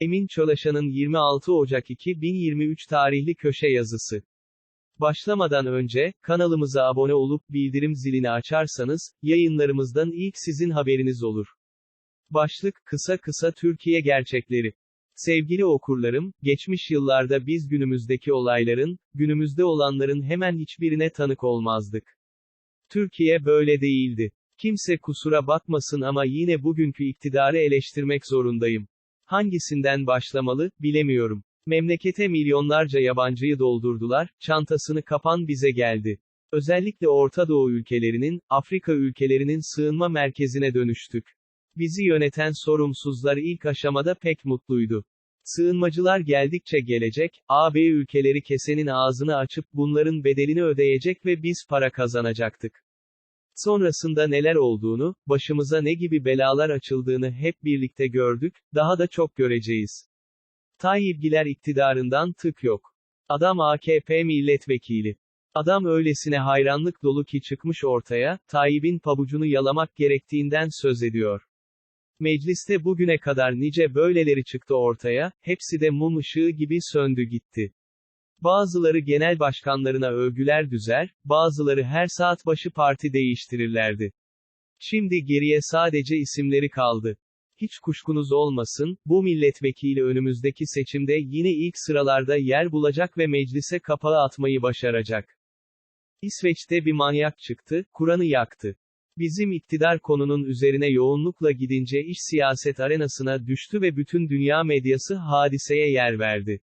Emin Çolaşan'ın 26 Ocak 2023 tarihli köşe yazısı. Başlamadan önce, kanalımıza abone olup bildirim zilini açarsanız, yayınlarımızdan ilk sizin haberiniz olur. Başlık, kısa kısa Türkiye gerçekleri. Sevgili okurlarım, geçmiş yıllarda biz günümüzdeki olayların, günümüzde olanların hemen hiçbirine tanık olmazdık. Türkiye böyle değildi. Kimse kusura bakmasın ama yine bugünkü iktidarı eleştirmek zorundayım. Hangisinden başlamalı, bilemiyorum. Memlekete milyonlarca yabancıyı doldurdular, çantasını kapan bize geldi. Özellikle Orta Doğu ülkelerinin, Afrika ülkelerinin sığınma merkezine dönüştük. Bizi yöneten sorumsuzlar ilk aşamada pek mutluydu. Sığınmacılar geldikçe gelecek, AB ülkeleri kesenin ağzını açıp bunların bedelini ödeyecek ve biz para kazanacaktık. Sonrasında neler olduğunu, başımıza ne gibi belalar açıldığını hep birlikte gördük, daha da çok göreceğiz. Tayyipgiler iktidarından tık yok. Adam AKP milletvekili. Adam öylesine hayranlık dolu ki çıkmış ortaya, Tayyip'in pabucunu yalamak gerektiğinden söz ediyor. Mecliste bugüne kadar nice böyleleri çıktı ortaya, hepsi de mum ışığı gibi söndü gitti. Bazıları genel başkanlarına övgüler düzer, bazıları her saat başı parti değiştirirlerdi. Şimdi geriye sadece isimleri kaldı. Hiç kuşkunuz olmasın, bu milletvekili önümüzdeki seçimde yine ilk sıralarda yer bulacak ve meclise kapağı atmayı başaracak. İsveç'te bir manyak çıktı, Kur'an'ı yaktı. Bizim iktidar konunun üzerine yoğunlukla gidince iş siyaset arenasına düştü ve bütün dünya medyası hadiseye yer verdi.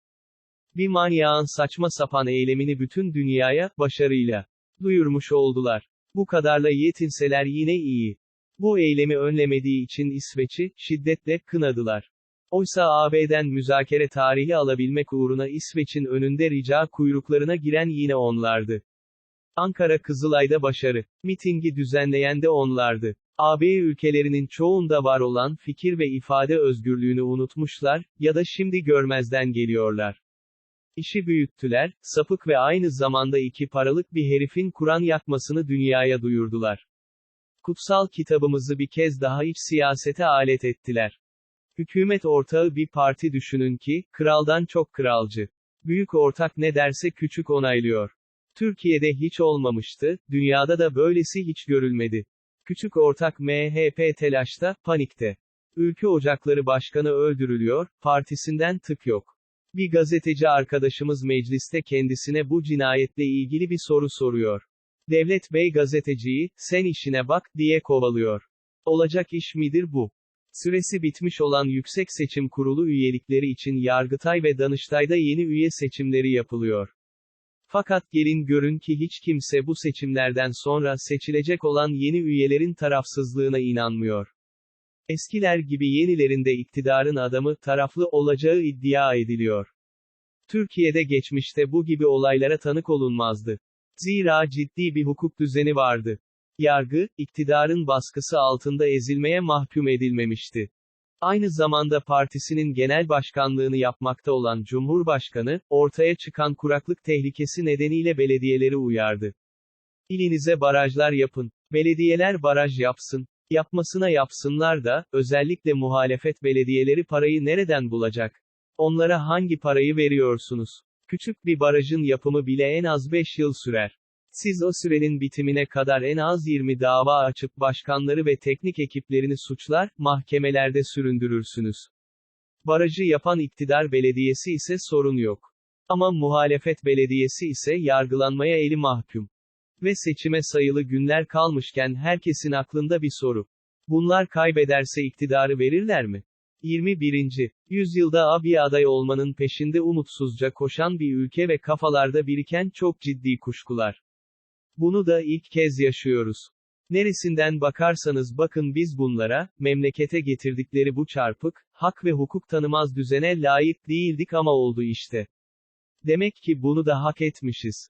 Bir manyağın saçma sapan eylemini bütün dünyaya, başarıyla duyurmuş oldular. Bu kadarla yetinseler yine iyi. Bu eylemi önlemediği için İsveç'i, şiddetle, kınadılar. Oysa AB'den müzakere tarihi alabilmek uğruna İsveç'in önünde rica kuyruklarına giren yine onlardı. Ankara Kızılay'da başarı. Mitingi düzenleyen de onlardı. AB ülkelerinin çoğunda var olan fikir ve ifade özgürlüğünü unutmuşlar, ya da şimdi görmezden geliyorlar. İşi büyüttüler, sapık ve aynı zamanda iki paralık bir herifin Kur'an yakmasını dünyaya duyurdular. Kutsal kitabımızı bir kez daha iç siyasete alet ettiler. Hükümet ortağı bir parti düşünün ki, kraldan çok kralcı. Büyük ortak ne derse küçük onaylıyor. Türkiye'de hiç olmamıştı, dünyada da böylesi hiç görülmedi. Küçük ortak MHP telaşta, panikte. Ülke Ocakları Başkanı öldürülüyor, partisinden tık yok. Bir gazeteci arkadaşımız mecliste kendisine bu cinayetle ilgili bir soru soruyor. Devlet Bey gazeteciyi, sen işine bak, diye kovalıyor. Olacak iş midir bu? Süresi bitmiş olan Yüksek Seçim Kurulu üyelikleri için Yargıtay ve Danıştay'da yeni üye seçimleri yapılıyor. Fakat gelin görün ki hiç kimse bu seçimlerden sonra seçilecek olan yeni üyelerin tarafsızlığına inanmıyor. Eskiler gibi yenilerinde iktidarın adamı, taraflı olacağı iddia ediliyor. Türkiye'de geçmişte bu gibi olaylara tanık olunmazdı. Zira ciddi bir hukuk düzeni vardı. Yargı, iktidarın baskısı altında ezilmeye mahkum edilmemişti. Aynı zamanda partisinin genel başkanlığını yapmakta olan Cumhurbaşkanı, ortaya çıkan kuraklık tehlikesi nedeniyle belediyeleri uyardı. İlinize barajlar yapın. Belediyeler baraj yapsın. Yapmasına yapsınlar da, özellikle muhalefet belediyeleri parayı nereden bulacak? Onlara hangi parayı veriyorsunuz? Küçük bir barajın yapımı bile en az 5 yıl sürer. Siz o sürenin bitimine kadar en az 20 dava açıp başkanları ve teknik ekiplerini suçlar, mahkemelerde süründürürsünüz. Barajı yapan iktidar belediyesi ise sorun yok. Ama muhalefet belediyesi ise yargılanmaya eli mahkum. Ve seçime sayılı günler kalmışken herkesin aklında bir soru. Bunlar kaybederse iktidarı verirler mi? 21. Yüzyılda bir aday olmanın peşinde umutsuzca koşan bir ülke ve kafalarda biriken çok ciddi kuşkular. Bunu da ilk kez yaşıyoruz. Neresinden bakarsanız bakın biz bunlara, memlekete getirdikleri bu çarpık, hak ve hukuk tanımaz düzene layık değildik ama oldu işte. Demek ki bunu da hak etmişiz.